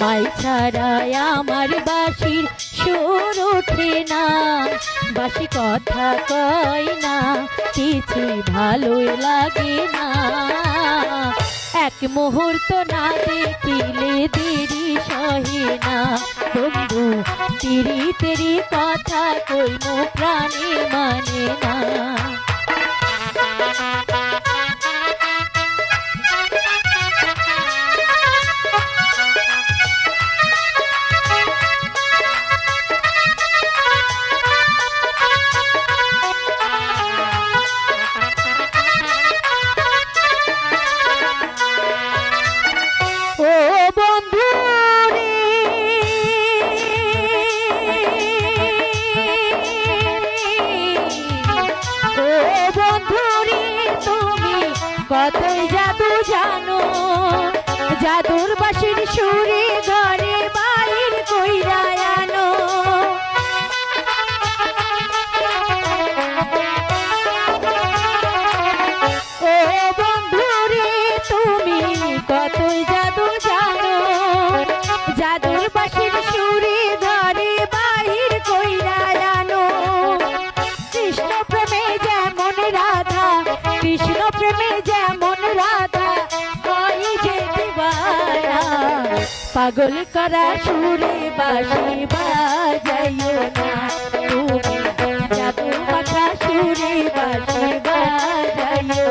তোমায় ছাড়াই আমার বাসির সুর ওঠে না। বাসি কথা কয় না, কিছু ভালোই লাগে না। এক মুহূর্ত না দেখিলে দেরি সহে না। বন্ধু তিরি তেরি কথা কইম, প্রাণে মানে না। কতই জাদু জানো? জাদুর বাসির সুরে ঘরে বাইর কইরা আনো। ও বন্ধু রে, তুমি কতই জাদু জানো? জাদুর সুরে ঘরে প্রেমে যেমন রাধা পাগল করা সুরে বাসি বাজাইও না। তুমি জাদু মাখা সুরে বাসি বাজাইও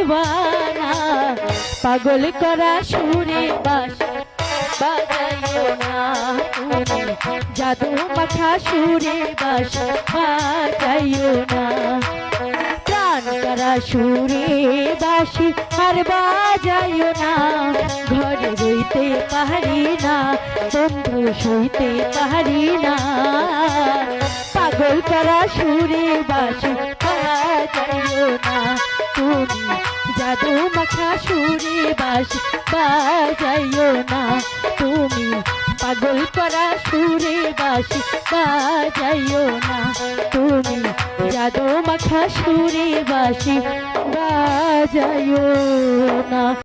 দিওয়ানা পাগল করা সুরে বাসা বাজাইও না জাদু মাখা সুরে বাসা না। প্রাণ করা সুরে বাসি আর বাজাইও না। ঘরে রইতে পারি না, বন্ধু সইতে পারি না। পাগল করা সুরে বাসি বাজাইও না। তুমি জাদু মাখা সুরে বাস বাজাইও না। তুমি পাগল করা সুরে বাস বাজাইও না। তুমি জাদু মাখা সুরে বাসি বাজাইও না।